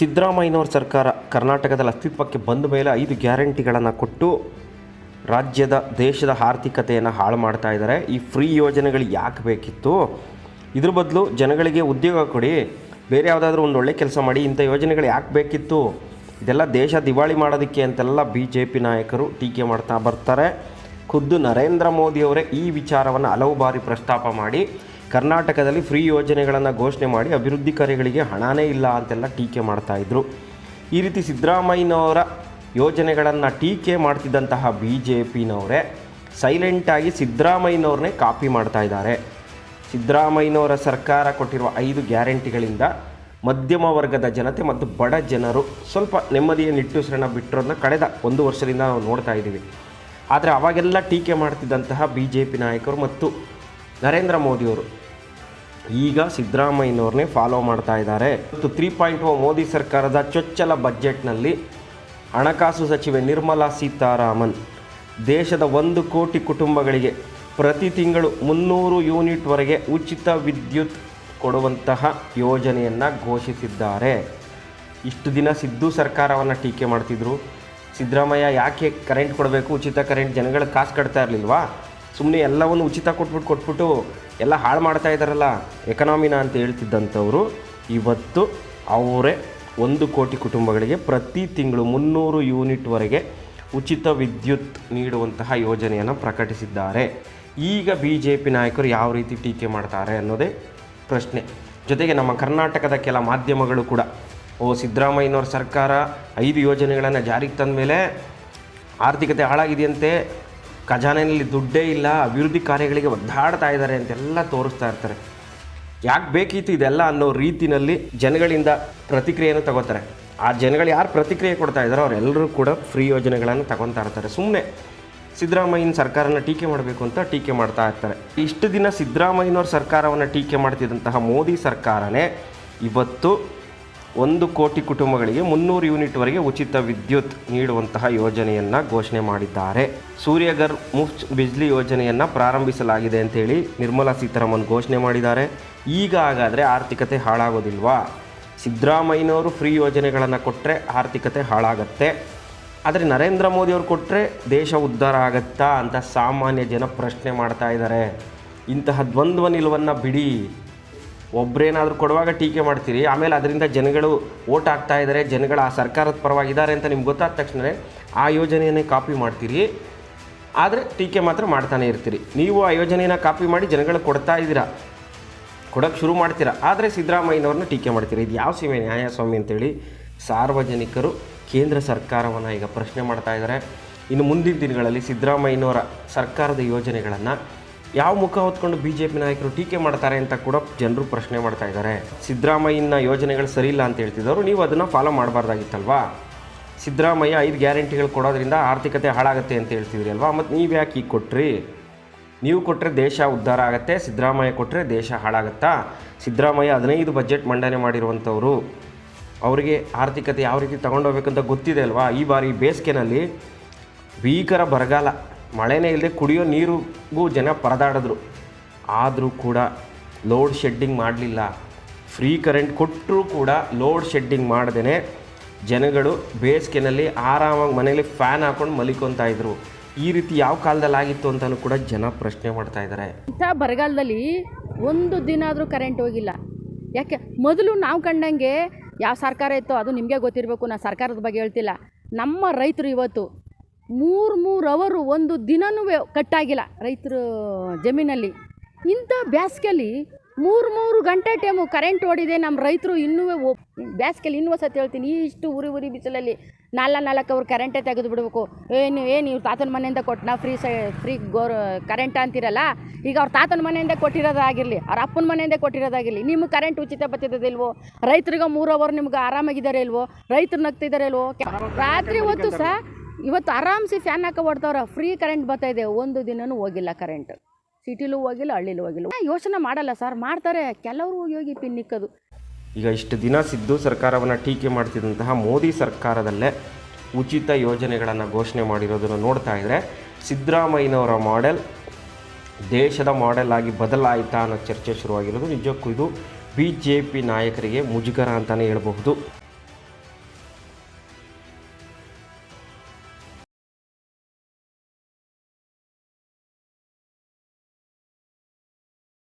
ಸಿದ್ದರಾಮಯ್ಯನವ್ರ ಸರ್ಕಾರ ಕರ್ನಾಟಕದಲ್ಲಿ ಅಸ್ತಿತ್ವಕ್ಕೆ ಬಂದ ಮೇಲೆ ಐದು ಗ್ಯಾರಂಟಿಗಳನ್ನು ಕೊಟ್ಟು ರಾಜ್ಯದ ದೇಶದ ಆರ್ಥಿಕತೆಯನ್ನು ಹಾಳು ಮಾಡ್ತಾ ಇದ್ದಾರೆ. ಈ ಫ್ರೀ ಯೋಜನೆಗಳು ಯಾಕೆ ಬೇಕಿತ್ತು? ಇದ್ರ ಬದಲು ಜನಗಳಿಗೆ ಉದ್ಯೋಗ ಕೊಡಿ. ಬೇರೆ ಯಾವುದಾದ್ರೂ ಒಂದು ಒಳ್ಳೆ ಕೆಲಸ ಮಾಡಿ, ಇಂಥ ಯೋಜನೆಗಳು ಯಾಕೆ ಬೇಕಿತ್ತು? ಇದೆಲ್ಲ ದೇಶ ದಿವಾಳಿ ಮಾಡೋದಕ್ಕೆ ಅಂತೆಲ್ಲ ಬಿ ಜೆ ಪಿ ನಾಯಕರು ಟೀಕೆ ಮಾಡ್ತಾ ಬರ್ತಾರೆ. ಖುದ್ದು ನರೇಂದ್ರ ಮೋದಿಯವರೇ ಈ ವಿಚಾರವನ್ನು ಹಲವು ಬಾರಿ ಪ್ರಸ್ತಾಪ ಮಾಡಿ ಕರ್ನಾಟಕದಲ್ಲಿ ಫ್ರೀ ಯೋಜನೆಗಳನ್ನು ಘೋಷಣೆ ಮಾಡಿ ಅಭಿವೃದ್ಧಿ ಕಾರ್ಯಗಳಿಗೆ ಹಣನೇ ಇಲ್ಲ ಅಂತೆಲ್ಲ ಟೀಕೆ ಮಾಡ್ತಾಯಿದ್ರು ಈ ರೀತಿ ಸಿದ್ದರಾಮಯ್ಯನವರ ಯೋಜನೆಗಳನ್ನು ಟೀಕೆ ಮಾಡ್ತಿದ್ದಂತಹ ಬಿ ಜೆ ಪಿನವರೇ ಸೈಲೆಂಟಾಗಿ ಸಿದ್ದರಾಮಯ್ಯನವ್ರನ್ನೇ ಕಾಪಿ ಮಾಡ್ತಾ ಇದ್ದಾರೆ. ಸಿದ್ದರಾಮಯ್ಯನವರ ಸರ್ಕಾರ ಕೊಟ್ಟಿರುವ ಐದು ಗ್ಯಾರಂಟಿಗಳಿಂದ ಮಧ್ಯಮ ವರ್ಗದ ಜನತೆ ಮತ್ತು ಬಡ ಜನರು ಸ್ವಲ್ಪ ನೆಮ್ಮದಿಯ ನಿಟ್ಟುಸಿರನ್ನ ಬಿಟ್ಟಿರೋದನ್ನ ಕಳೆದ ಒಂದು ವರ್ಷದಿಂದ ನಾವು ನೋಡ್ತಾ ಇದ್ದೀವಿ. ಆದರೆ ಅವಾಗೆಲ್ಲ ಟೀಕೆ ಮಾಡ್ತಿದ್ದಂತಹ ಬಿ ಜೆ ಪಿ ನಾಯಕರು ಮತ್ತು ನರೇಂದ್ರ ಮೋದಿಯವರು ಈಗ ಸಿದ್ದರಾಮಯ್ಯನವ್ರನ್ನೇ ಫಾಲೋ ಮಾಡ್ತಾ ಇದ್ದಾರೆ. ಮತ್ತು ತ್ರೀ ಪಾಯಿಂಟ್ ಓ ಮೋದಿ ಸರ್ಕಾರದ ಚೊಚ್ಚಲ ಬಜೆಟ್ನಲ್ಲಿ ಹಣಕಾಸು ಸಚಿವೆ ನಿರ್ಮಲಾ ಸೀತಾರಾಮನ್ ದೇಶದ ಒಂದು ಕೋಟಿ ಕುಟುಂಬಗಳಿಗೆ ಪ್ರತಿ ತಿಂಗಳು ಮುನ್ನೂರು ಯೂನಿಟ್ವರೆಗೆ ಉಚಿತ ವಿದ್ಯುತ್ ಕೊಡುವಂತಹ ಯೋಜನೆಯನ್ನು ಘೋಷಿಸಿದ್ದಾರೆ. ಇಷ್ಟು ದಿನ ಸಿದ್ದು ಸರ್ಕಾರವನ್ನು ಟೀಕೆ ಮಾಡ್ತಿದ್ರು. ಸಿದ್ದರಾಮಯ್ಯ ಯಾಕೆ ಕರೆಂಟ್ ಕೊಡಬೇಕು? ಉಚಿತ ಕರೆಂಟ್ ಜನಗಳಿಗೆ ಕಾಸು ಕಟ್ತಾ ಇರಲಿಲ್ವಾ? ಸುಮ್ಮನೆ ಎಲ್ಲವನ್ನು ಉಚಿತ ಕೊಟ್ಬಿಟ್ಟು ಕೊಟ್ಬಿಟ್ಟು ಎಲ್ಲ ಹಾಳು ಮಾಡ್ತಾ ಇದ್ದಾರಲ್ಲ ಎಕನಾಮಿನ ಅಂತ ಹೇಳ್ತಿದ್ದಂಥವರು, ಇವತ್ತು ಅವರೇ ಒಂದು ಕೋಟಿ ಕುಟುಂಬಗಳಿಗೆ ಪ್ರತಿ ತಿಂಗಳು ಮುನ್ನೂರು ಯೂನಿಟ್ವರೆಗೆ ಉಚಿತ ವಿದ್ಯುತ್ ನೀಡುವಂತಹ ಯೋಜನೆಯನ್ನು ಪ್ರಕಟಿಸಿದ್ದಾರೆ. ಈಗ ಬಿ ಜೆ ಪಿ ನಾಯಕರು ಯಾವ ರೀತಿ ಟೀಕೆ ಮಾಡ್ತಾರೆ ಅನ್ನೋದೇ ಪ್ರಶ್ನೆ. ಜೊತೆಗೆ ನಮ್ಮ ಕರ್ನಾಟಕದ ಕೆಲ ಮಾಧ್ಯಮಗಳು ಕೂಡ, ಓ ಸಿದ್ದರಾಮಯ್ಯನವ್ರ ಸರ್ಕಾರ ಐದು ಯೋಜನೆಗಳನ್ನು ಜಾರಿಗೆ ತಂದ ಮೇಲೆ ಆರ್ಥಿಕತೆ ಹಾಳಾಗಿದೆಯಂತೆ ಖಜಾನೆಯಲ್ಲಿ ದುಡ್ಡೇ ಇಲ್ಲ, ಅಭಿವೃದ್ಧಿ ಕಾರ್ಯಗಳಿಗೆ ಒದ್ದಾಡ್ತಾ ಇದ್ದಾರೆ ಅಂತೆಲ್ಲ ತೋರಿಸ್ತಾ ಇರ್ತಾರೆ. ಯಾಕೆ ಬೇಕಿತ್ತು ಇದೆಲ್ಲ ಅನ್ನೋ ರೀತಿನಲ್ಲಿ ಜನಗಳಿಂದ ಪ್ರತಿಕ್ರಿಯೆಯನ್ನು ತಗೋತಾರೆ. ಆ ಜನಗಳು ಯಾರು ಪ್ರತಿಕ್ರಿಯೆ ಕೊಡ್ತಾ ಇದ್ದಾರೋ ಅವರೆಲ್ಲರೂ ಕೂಡ ಫ್ರೀ ಯೋಜನೆಗಳನ್ನು ತಗೊತಾ ಇರ್ತಾರೆ. ಸುಮ್ಮನೆ ಸಿದ್ದರಾಮಯ್ಯನ ಸರ್ಕಾರನ ಟೀಕೆ ಮಾಡಬೇಕು ಅಂತ ಟೀಕೆ ಮಾಡ್ತಾ ಇರ್ತಾರೆ. ಇಷ್ಟು ದಿನ ಸಿದ್ದರಾಮಯ್ಯನವ್ರ ಸರ್ಕಾರವನ್ನು ಟೀಕೆ ಮಾಡ್ತಿದ್ದಂತಹ ಮೋದಿ ಸರ್ಕಾರನೇ ಇವತ್ತು ಒಂದು ಕೋಟಿ ಕುಟುಂಬಗಳಿಗೆ ಮುನ್ನೂರು ಯೂನಿಟ್ವರೆಗೆ ಉಚಿತ ವಿದ್ಯುತ್ ನೀಡುವಂತಹ ಯೋಜನೆಯನ್ನು ಘೋಷಣೆ ಮಾಡಿದ್ದಾರೆ. ಸೂರ್ಯಗರ್ ಮುಫ್ಚ್ ಬಿಜ್ಲಿ ಯೋಜನೆಯನ್ನು ಪ್ರಾರಂಭಿಸಲಾಗಿದೆ ಅಂತೇಳಿ ನಿರ್ಮಲಾ ಸೀತಾರಾಮನ್ ಘೋಷಣೆ ಮಾಡಿದ್ದಾರೆ. ಈಗ ಹಾಗಾದರೆ ಆರ್ಥಿಕತೆ ಹಾಳಾಗೋದಿಲ್ವಾ? ಸಿದ್ದರಾಮಯ್ಯನವರು ಫ್ರೀ ಯೋಜನೆಗಳನ್ನು ಕೊಟ್ಟರೆ ಆರ್ಥಿಕತೆ ಹಾಳಾಗತ್ತೆ. ಆದರೆ ನರೇಂದ್ರ ಮೋದಿಯವರು ಕೊಟ್ಟರೆ ದೇಶ ಉದ್ಧಾರ ಆಗತ್ತಾ ಅಂತ ಸಾಮಾನ್ಯ ಜನ ಪ್ರಶ್ನೆ ಮಾಡ್ತಾ ಇದ್ದಾರೆ. ಇಂತಹ ದ್ವಂದ್ವ ನಿಲುವನ್ನು ಬಿಡಿ. ಒಬ್ಬರೇನಾದರೂ ಕೊಡುವಾಗ ಟೀಕೆ ಮಾಡ್ತೀರಿ. ಆಮೇಲೆ ಅದರಿಂದ ಜನಗಳು ಓಟ್ ಹಾಕ್ತಾ ಇದ್ದಾರೆ. ಜನಗಳು ಆ ಸರ್ಕಾರದ ಪರವಾಗಿದ್ದಾರೆ ಅಂತ ನಿಮ್ಗೆ ಗೊತ್ತಾದ ತಕ್ಷಣ ಆ ಯೋಜನೆಯನ್ನೇ ಕಾಪಿ ಮಾಡ್ತೀರಿ. ಆದರೆ ಟೀಕೆ ಮಾತ್ರ ಮಾಡ್ತಾನೆ ಇರ್ತೀರಿ. ನೀವು ಆ ಯೋಜನೆಯನ್ನು ಕಾಪಿ ಮಾಡಿ ಜನಗಳು ಕೊಡ್ತಾ ಇದ್ದೀರಾ. ಕೊಡೋಕ್ಕೆ ಶುರು ಮಾಡ್ತೀರಾ. ಆದರೆ ಸಿದ್ದರಾಮಯ್ಯನವ್ರನ್ನ ಟೀಕೆ ಮಾಡ್ತೀರಿ. ಇದು ಯಾವ ಸೀಮೆ ನ್ಯಾಯಸ್ವಾಮಿ ಅಂತೇಳಿ ಸಾರ್ವಜನಿಕರು ಕೇಂದ್ರ ಸರ್ಕಾರವನ್ನು ಈಗ ಪ್ರಶ್ನೆ ಮಾಡ್ತಾ ಇದ್ದಾರೆ. ಇನ್ನು ಮುಂದಿನ ದಿನಗಳಲ್ಲಿ ಸಿದ್ದರಾಮಯ್ಯನವರ ಸರ್ಕಾರದ ಯೋಜನೆಗಳನ್ನು ಯಾವ ಮುಖ ಹೊತ್ಕೊಂಡು ಬಿ ಜೆ ಪಿ ನಾಯಕರು ಟೀಕೆ ಮಾಡ್ತಾರೆ ಅಂತ ಕೂಡ ಜನರು ಪ್ರಶ್ನೆ ಮಾಡ್ತಾ ಇದ್ದಾರೆ. ಸಿದ್ದರಾಮಯ್ಯನ ಯೋಜನೆಗಳು ಸರಿ ಇಲ್ಲ ಅಂತ ಹೇಳ್ತಿದ್ದವರು, ನೀವು ಅದನ್ನು ಫಾಲೋ ಮಾಡಬಾರ್ದಾಗಿತ್ತಲ್ವಾ? ಸಿದ್ದರಾಮಯ್ಯ ಐದು ಗ್ಯಾರಂಟಿಗಳು ಕೊಡೋದ್ರಿಂದ ಆರ್ಥಿಕತೆ ಹಾಳಾಗುತ್ತೆ ಅಂತ ಹೇಳ್ತಿದ್ರಿ ಅಲ್ವಾ? ಮತ್ತು ನೀವು ಯಾಕೆ ಈಗ ಕೊಟ್ರಿ? ನೀವು ಕೊಟ್ಟರೆ ದೇಶ ಉದ್ಧಾರ ಆಗುತ್ತೆ, ಸಿದ್ದರಾಮಯ್ಯ ಕೊಟ್ಟರೆ ದೇಶ ಹಾಳಾಗುತ್ತಾ? ಸಿದ್ದರಾಮಯ್ಯ ಹದಿನೈದು ಬಜೆಟ್ ಮಂಡನೆ ಮಾಡಿರುವಂಥವರು, ಅವರಿಗೆ ಆರ್ಥಿಕತೆ ಯಾವ ರೀತಿ ತಗೊಂಡೋಗ್ಬೇಕಂತ ಗೊತ್ತಿದೆ ಅಲ್ವಾ? ಈ ಬಾರಿ ಬೇಸಿಗೆನಲ್ಲಿ ಭೀಕರ ಬರಗಾಲ. ಮಳೆನೇ ಇಲ್ಲದೆ ಕುಡಿಯೋ ನೀರಿಗೂ ಜನ ಪರದಾಡಿದ್ರು. ಆದರೂ ಕೂಡ ಲೋಡ್ ಶೆಡ್ಡಿಂಗ್ ಮಾಡಲಿಲ್ಲ. ಫ್ರೀ ಕರೆಂಟ್ ಕೊಟ್ಟರೂ ಕೂಡ ಲೋಡ್ ಶೆಡ್ಡಿಂಗ್ ಮಾಡ್ದೇ ಜನಗಳು ಬೇಸಿಗೆನಲ್ಲಿ ಆರಾಮಾಗಿ ಮನೇಲಿ ಫ್ಯಾನ್ ಹಾಕೊಂಡು ಮಲಿಕೊತಾ ಇದ್ರು. ಈ ರೀತಿ ಯಾವ ಕಾಲದಲ್ಲಿ ಆಗಿತ್ತು ಅಂತಲೂ ಕೂಡ ಜನ ಪ್ರಶ್ನೆ ಮಾಡ್ತಾ ಇದ್ದಾರೆ ಇಂಥ ಬರಗಾಲದಲ್ಲಿ ಒಂದು ದಿನ ಆದರೂ ಕರೆಂಟ್ ಹೋಗಿಲ್ಲ. ಯಾಕೆ? ಮೊದಲು ನಾವು ಕಂಡಂಗೆ ಯಾವ ಸರ್ಕಾರ ಇತ್ತೋ ಅದು ನಿಮಗೆ ಗೊತ್ತಿರಬೇಕು ನಾನು ಸರ್ಕಾರದ ಬಗ್ಗೆ ಹೇಳ್ತಿಲ್ಲ. ನಮ್ಮ ರೈತರು ಇವತ್ತು ಮೂರು ಮೂರು ಅವರು ಒಂದು ದಿನನೂ ಕಟ್ಟಾಗಿಲ್ಲ ರೈತರು ಜಮೀನಲ್ಲಿ. ಇಂಥ ಬ್ಯಾಸ್ಗೆಯಲ್ಲಿ ಮೂರು ಮೂರು ಗಂಟೆ ಟೈಮು ಕರೆಂಟ್ ಓಡಿದೆ ನಮ್ಮ ರೈತರು ಇನ್ನೂ ಬ್ಯಾಸ್ಗೆಯಲ್ಲಿ ಇನ್ನೂ ಸತಿ ಹೇಳ್ತೀನಿ, ಇಷ್ಟು ಉರಿ ಉರಿ ಬಿಸಿಲಲ್ಲಿ ನಾಲ್ಕು ನಾಲ್ಕು ಅವ್ರು ಕರೆಂಟೇ ತೆಗೆದು ಬಿಡಬೇಕು. ಏನು ಏನು ಇವ್ರು ತಾತನ ಮನೆಯಿಂದ ಕೊಟ್ಟು ನಾವು ಫ್ರೀ ಸ ಫ್ರೀ ಗೋರ್ ಕರೆಂಟ್ ಅಂತಿರಲ್ಲ, ಈಗ ಅವ್ರ ತಾತನ ಮನೆಯಿಂದ ಕೊಟ್ಟಿರೋದಾಗಿರಲಿ, ಅವ್ರ ಅಪ್ಪನ ಮನೆಯಿಂದ ಕೊಟ್ಟಿರೋದಾಗಿರಲಿ, ನಿಮ್ಗೆ ಕರೆಂಟ್ ಉಚಿತ ಬತ್ತಿದ್ದಿಲ್ವೋ? ರೈತರಿಗೆ ಮೂರು ಅವರ್ ನಿಮ್ಗೆ ಆರಾಮಾಗಿದ್ದಾರೆ ಇಲ್ವೋ? ರೈತರು ನಗ್ತಿದ್ದಾರೆ ಇಲ್ವೋ? ರಾತ್ರಿ ಹೊತ್ತು ಸಹ ಇವತ್ತು ಆರಾಮ್ಸಿ ಫ್ಯಾನ್ ಹಾಕೋ ಓಡ್ತಾವ್ರ ಫ್ರೀ ಕರೆಂಟ್ ಬರ್ತಾ ಇದೆ. ಒಂದು ದಿನವೂ ಹೋಗಿಲ್ಲ ಕರೆಂಟ್ ಸಿಟಿಲೂ ಹೋಗಿಲ್ಲ, ಹಳ್ಳಿಲೂ ಹೋಗಿಲ್ಲ. ಯೋಚನೆ ಮಾಡಲ್ಲ ಸರ್ ಮಾಡ್ತಾರೆ. ಕೆಲವರು ಹೋಗಿ ಹೋಗಿ ಪಿನ್ ನಿಕ್ಕದು. ಈಗ ಇಷ್ಟು ದಿನ ಸಿದ್ದು ಸರ್ಕಾರವನ್ನು ಟೀಕೆ ಮಾಡ್ತಿದ್ದಂತಹ ಮೋದಿ ಸರ್ಕಾರದಲ್ಲೇ ಉಚಿತ ಯೋಜನೆಗಳನ್ನು ಘೋಷಣೆ ಮಾಡಿರೋದನ್ನು ನೋಡ್ತಾ ಇದ್ದರೆ ಸಿದ್ದರಾಮಯ್ಯನವರ ಮಾಡೆಲ್ ದೇಶದ ಮಾಡೆಲ್ ಆಗಿ ಬದಲಾಯಿತಾ ಅನ್ನೋ ಚರ್ಚೆ ಶುರುವಾಗಿರೋದು ನಿಜಕ್ಕೂ ಇದು ಬಿ ಜೆ ಪಿ ನಾಯಕರಿಗೆ ಮುಜುಗರ ಅಂತಲೇ ಹೇಳಬಹುದು.